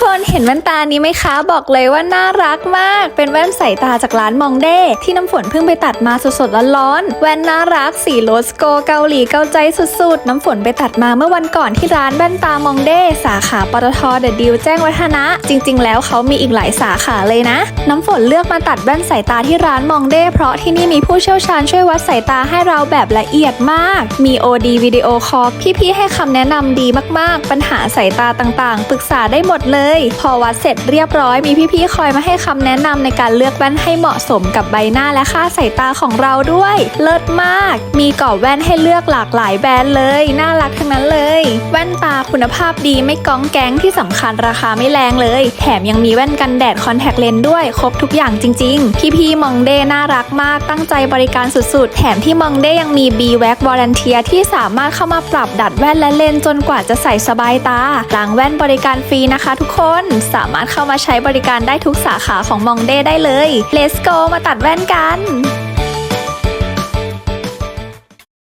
คนเห็นแว่นตานี้ไหมคะ บอกเลยว่าน่ารักมาก เป็นแว่นสายตาจากร้านมองเด้ที่น้ำฝนเพิ่งไปตัดมาสดๆร้อนๆแว่นน่ารักสีโรสโกเกาหลีเกาใจสุดๆ น้ำฝนไปตัดมาเมื่อวันก่อนที่ร้านแว่นตามองเด้สาขาปตทเดอะดิวแจ้งวัฒนะ จริง ๆ แล้วเขามีอีกหลายสาขาเลยนะ น้ำฝนเลือกมาตัดแว่นสายตาที่ร้านมองเด้เพราะที่นี่มีผู้เชี่ยวชาญช่วยวัดสายตาให้เราแบบละเอียดมาก มี OD วิดีโอคอลพี่ๆให้คำแนะนำดีมากๆ ปัญหาสายตาต่างๆปรึกษาได้หมดเลยพอวัดเสร็จเรียบร้อยมีพี่ๆคอยมาให้คำแนะนำในการเลือกแว่นให้เหมาะสมกับใบหน้าและค่าสายตาของเราด้วย เลิศมาก มีกรอบแว่นให้เลือกหลากหลายแบรนด์เลย น่ารักทั้งนั้น แว่นตาคุณภาพดีไม่ก้องแก๊งที่สำคัญราคาไม่แรงเลย แถมยังมีแว่นกันแดดคอนแทคเลนส์ด้วย ครบทุกอย่างจริง ๆ พี่ๆมองเด้น่ารักมากตั้งใจบริการสุดๆ แถมที่มองเด้ยังมี B w a c w a r a n t i a ที่สามารถเข้ามาปรับดัดแว่นและเลนส์จนกว่าจะใส่สบายตาล้างแว่นบริการฟรีนะคะ ทุกคนสามารถเข้ามาใช้บริการได้ทุกสาขาของมองเด้ได้เลย Let's go มาตัดแว่นกัน